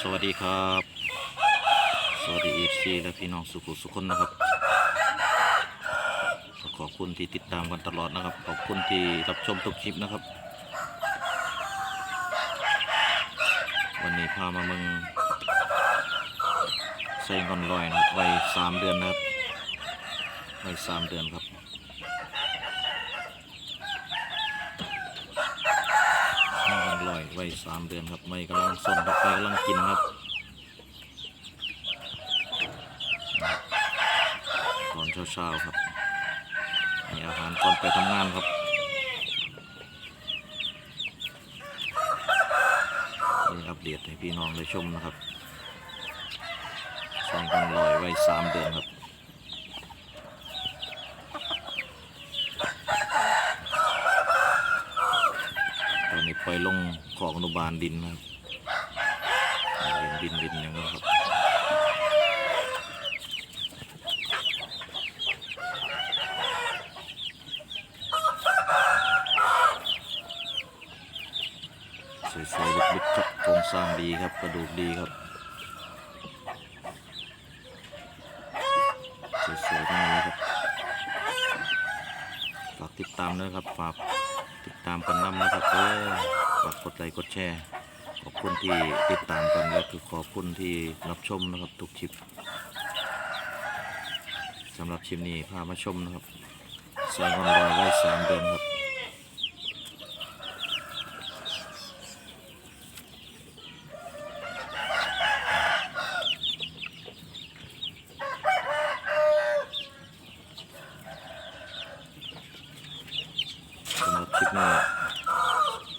สวัสดีครับ สวัสดีเอฟซีและพี่น้องสุขุสุขคนนะครับ ขอบคุณที่ติดตามกันตลอดนะครับ ขอบคุณที่รับชมทุกคลิปนะครับ วันนี้พามาเมืองใส่งอนลอยนะครับวัยสามเดือนนะครับวัยสามเดือนครับ ห้างลอยไว้สามเดือนครับไม่กำลังส่งครับไม่กำลังกินครับตอนเช้าๆครับมีอาหารก่อนไปทำงานครับนี่อัปเดตให้พี่น้องได้ชมนะครับสองกันลอยไว้สามเดือนครับ ตอนนี้ป ล่อยลงของอนุบาลดินนะครับดินดินดินอย่างนั้ครับสวยๆลึกๆครับโครงสร้างดีครับกระดูกดีครับสวยๆทั้งนั้นครับฝากติดตามด้วยครับฝาก ติดตามกันนำนะครับเออฝากกดไลค์กดแชร์ ขอบคุณที่ติดตามกันและคือขอบคุณที่รับชมนะครับทุกคลิปสำหรับคลิปนี้พามาชมนะครับใส่งอนลอยไว้สามเดือนครับสำหรับคลิปนี้